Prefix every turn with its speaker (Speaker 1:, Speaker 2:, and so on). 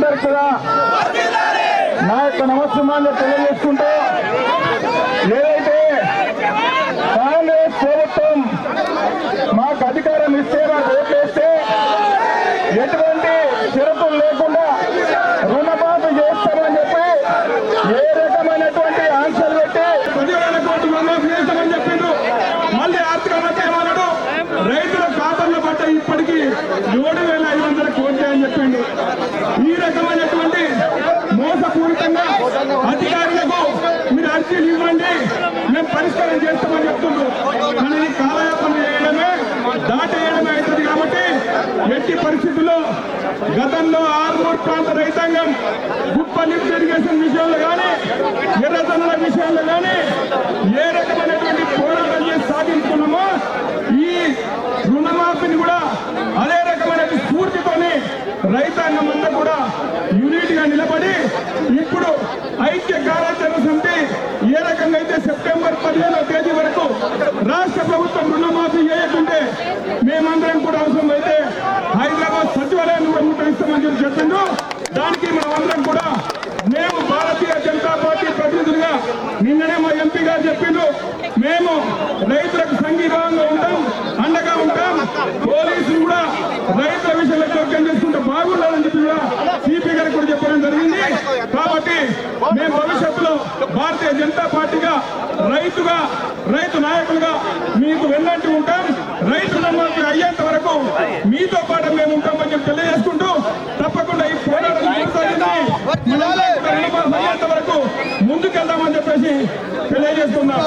Speaker 1: అందరు కూడా నా యొక్క నమస్కారాన్ని తెలియజేసుకుంటూ ఏదైతే కాంగ్రెస్ ప్రభుత్వం మాకు అధికారం ఇస్తే మాకు ఓట్లేస్తే ఎటువంటి షరతులు లేకుండా రుణమాఫీ చేస్తామని చెప్పి ఏ రకమైనటువంటి ఆన్సర్ పెట్టి
Speaker 2: పదివేల కోట్లు రుణమాఫీ చేస్తామని చెప్పిండు మళ్ళీ ఆర్థిక మంత్రి ఏమన్నాడు? రైతుల ఖాతాల్లో పడ్డ ఇప్పటికీ ఏడు వేల ఐదు వందల కోట్లు అని చెప్పిండు ఈ రకమైనటువంటి మోసపూరితంగా అధికారులకు మీరు అర్జీలు ఇవ్వండి. మేము పరిష్కారం చేస్తామని చెప్తుండ్రు. కానీ కాలయాపన చేయడమే దాటేయడమే అవుతుంది కాబట్టి ఎట్టి పరిస్థితుల్లో గతంలో ఆర్మూర్ ప్రాంత రైతాంగం గుప్ప లిఫ్ట్ ఇరిగేషన్ విషయంలో కానీ ఎర్రదనుల విషయంలో కానీ ఏ రకమైనటువంటి పోరాటం చేసి సాధించుకున్నామో ఈ రుణమాఫీని కూడా అదే రకమైన స్ఫూర్తితోని రైతాంగం అంతా కూడా యూనిట్గా నిలబడి పదిహేనో తేదీ వరకు రాష్ట్ర ప్రభుత్వం రుణమాఫీ చేయకుంటే మేమందరం కూడా అవసరం అయితే హైదరాబాద్ సచివాలయాన్ని కూడా ముట్టడిస్తామని చెప్పి చెప్పిండ్రు. దానికి మనం అందరం కూడా మేము భారతీయ జనతా పార్టీ ప్రతినిధులుగా నిన్ననే మా ఎంపీ గారు చెప్పిండ్రు. మేము రైతులకు సంఘీభావంగా ఉంటాం అండగా ఉంటాం. పోలీసులు కూడా రైతుల విషయంలో జోక్యం చేసుకుంటే బాగుండాలని చెప్పి కూడా సిపి గారికి కూడా చెప్పడం జరిగింది కాబట్టి మేము భవిష్యత్తులో భారతీయ జనతా పార్టీగా రైతుగా రైతు నాయకులుగా మీకు వెన్నంటి ఉంటాం. రైతు నమ్మకం అయ్యేంత వరకు మీతో పాటు మేము ఉంటామని చెప్పి తెలియజేసుకుంటూ తప్పకుండా ఈ పోరాటం అయ్యేంత వరకు ముందుకెళ్దామని చెప్పేసి తెలియజేస్తున్నాం.